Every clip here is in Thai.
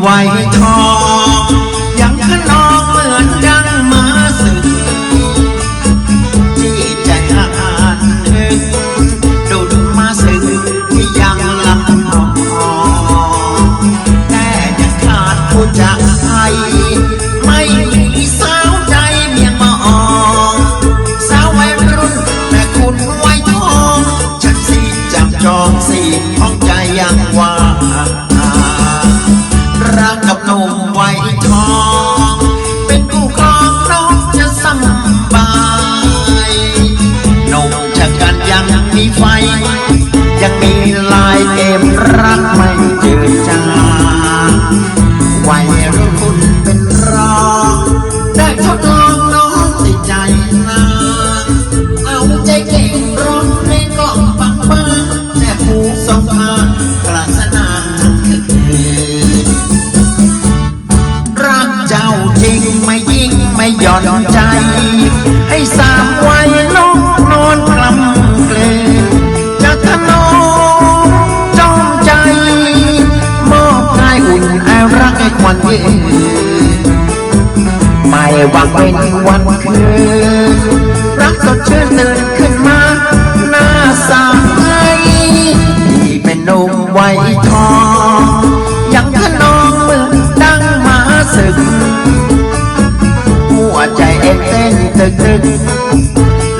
ไว้ทองยังขนองเหมือนดังมาสึกที่ใจอาจนึกดูดมาสึกที่ยังลำบนอนแต่ยังขาดผู้จัใครไม่มีสาวใจเมียงมาออกสาววัยรุ่นแต่คุณไว้ทองฉันสิจำจองสิของใจยังว่า มีไฟ จะมีลายเกมรักไม่เจอจางวัยรุ่น วันเย็นไม่หวังเป็นวันคืนรักสดชื่นตื่นขึ้นมาหน้าใสที่เป็นหนุ่มวัยทองยังขนองมือนดังมาศึก หัวใจเอ็นเต้นตึกตึก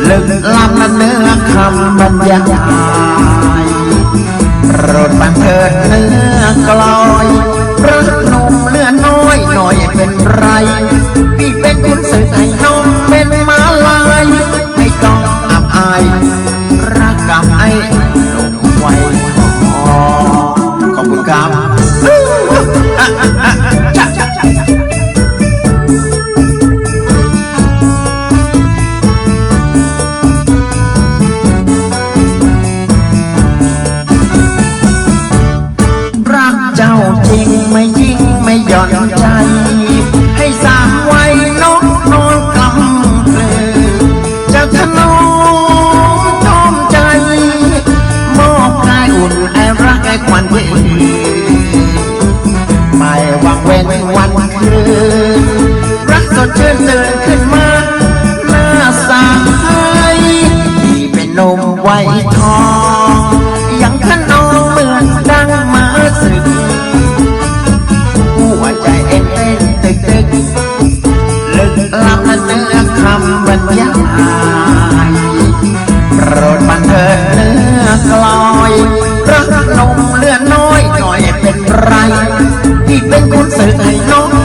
ลึกล้ำละเนื้อคำบรรยายโปรดบังเกิดเนื้อกลอยรัก น้อยหน่อยเป็นไรพี่เป็นคุณสื่อให้น้องเป็น ไหว้ทองยังขนองเหมือนดังมาสึก หัวใจเอ็นเต้นตึกตึกลึกลับเนื้อคำบรรยายโปรดบันเทิดเนื้อกลอยรักนมเลือน้อยหน่อยเป็นไรที่เป็นคุณสึกให้น้อง